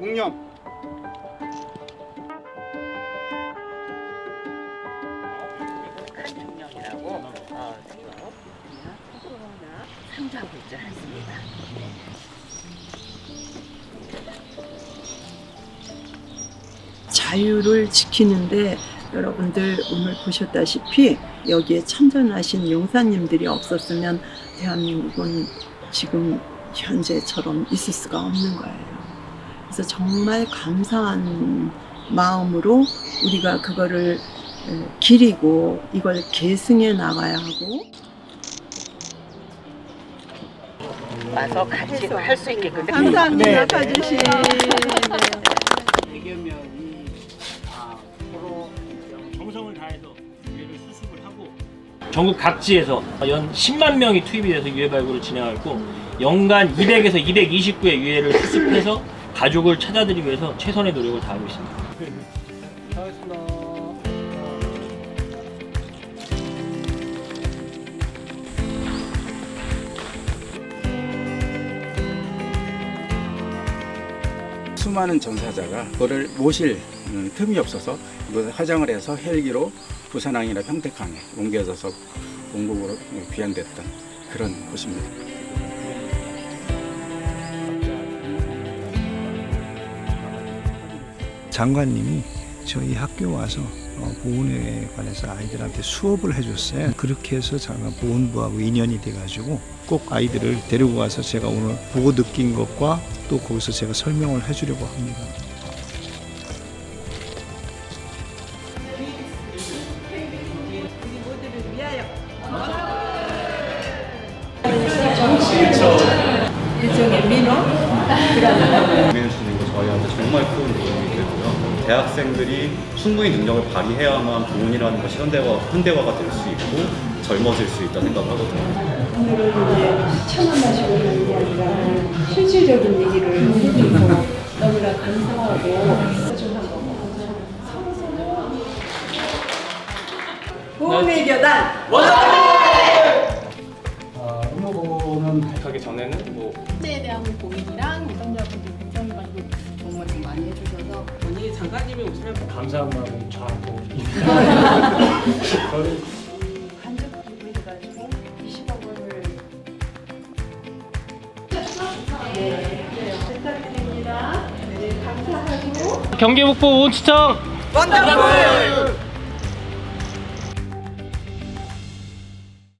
묵념. 자유를 지키는데 여러분들 오늘 보셨다시피 여기에 참전하신 용사님들이 없었으면 대한민국은 지금 현재처럼 있을 수가 없는 거예요. 그래서 정말 감사한 마음으로 우리가 그거를 에, 기리고 이걸 계승해 나가야 하고 와서 같이 할 수 있게끔. 감사합니다 가주신. 대 전국 각지에서 연 10만 명이 투입이 돼서 유해 발굴을 진행하고 연간 200에서 229의 유해를 수습해서 가족을 찾아드리기 위해서 최선의 노력을 다하고 있습니다. 잘했습니다. 수많은 전사자가 그거를 모실 음, 틈이 없어서 이것을 화장을 해서 헬기로 부산항이나 평택항에 옮겨져서 본국으로 귀환됐던 그런 곳입니다. 장관님이 저희 학교 와서 어, 보훈에 관해서 아이들한테 수업을 해줬어요. 그렇게 해서 장관 보훈부하고 인연이 돼가지고 꼭 아이들을 데리고 가서 제가 오늘 보고 느낀 것과 또 거기서 제가 설명을 해주려고 합니다. 주는 거 저희한테 정말 큰 도움이. 대학생들이 충분히 능력을 발휘해야만 보훈이라는 것이 현대화, 현대화가 될 수 있고 젊어질 수 있다 생각하거든요. 천원하시고 하는 게 아니라 실질적인 얘기를 해주셔서 너무나 감사하고 소중한 거고 보험의 교단! 의무보는 장관님이 오시면 감사한 마음이 저하고 간접 기부해가지고 20억 원을 네, 네, 부탁드립니다. 네, 감사하고 경기북부 온치청! 원더풀